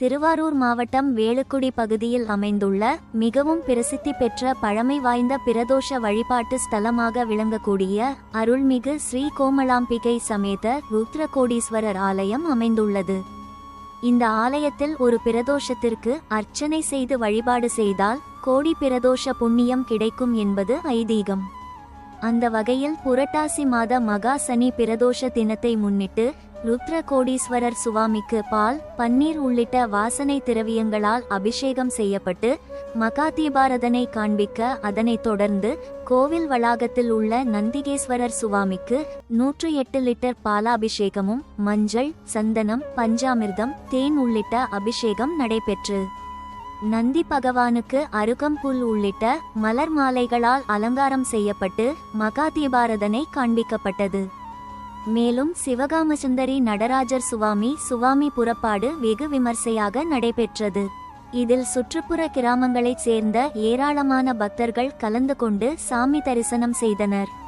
திருவாரூர் மாவட்டம் வேலுக்குடி பகுதியில் அமைந்துள்ள மிகவும் பிரசித்தி பெற்ற பழமை வாய்ந்த பிரதோஷ வழிபாட்டு ஸ்தலமாக விளங்கக்கூடிய அருள்மிகு ஸ்ரீ கோமலாம்பிகை சமேத ருத்ரகோடீஸ்வரர் ஆலயம் அமைந்துள்ளது. இந்த ஆலயத்தில் ஒரு பிரதோஷத்திற்கு அர்ச்சனை செய்து வழிபாடு செய்தால் கோடி பிரதோஷ புண்ணியம் கிடைக்கும் என்பது ஐதீகம். அந்த வகையில் புரட்டாசி மாத மகா சனி பிரதோஷ தினத்தை முன்னிட்டு ருத்ர கோடீஸ்வரர் சுவாமிக்கு பால் பன்னீர் உள்ளிட்ட வாசனை திரவியங்களால் அபிஷேகம் செய்யப்பட்டு மகா தீபாரதனை காண்பிக்க அதனைத் தொடர்ந்து கோவில் வளாகத்தில் உள்ள நந்திகேஸ்வரர் சுவாமிக்கு நூற்று எட்டு லிட்டர் பாலாபிஷேகமும் மஞ்சள் சந்தனம் பஞ்சாமிர்தம் தேன் உள்ளிட்ட அபிஷேகம் நடைபெற்று நந்தி பகவானுக்கு அருகம்புல் உள்ளிட்ட மலர் மாலைகளால் அலங்காரம் செய்யப்பட்டு மகா தீபாரதனை காண்பிக்கப்பட்டது. மேலும் சிவகாமசுந்தரி நடராஜர் சுவாமி சுவாமி புறப்பாடு வெகு விமர்சையாக நடைபெற்றது. இதில் சுற்றுப்புற கிராமங்களைச் சேர்ந்த ஏராளமான பக்தர்கள் கலந்து கொண்டு சாமி தரிசனம் செய்தனர்.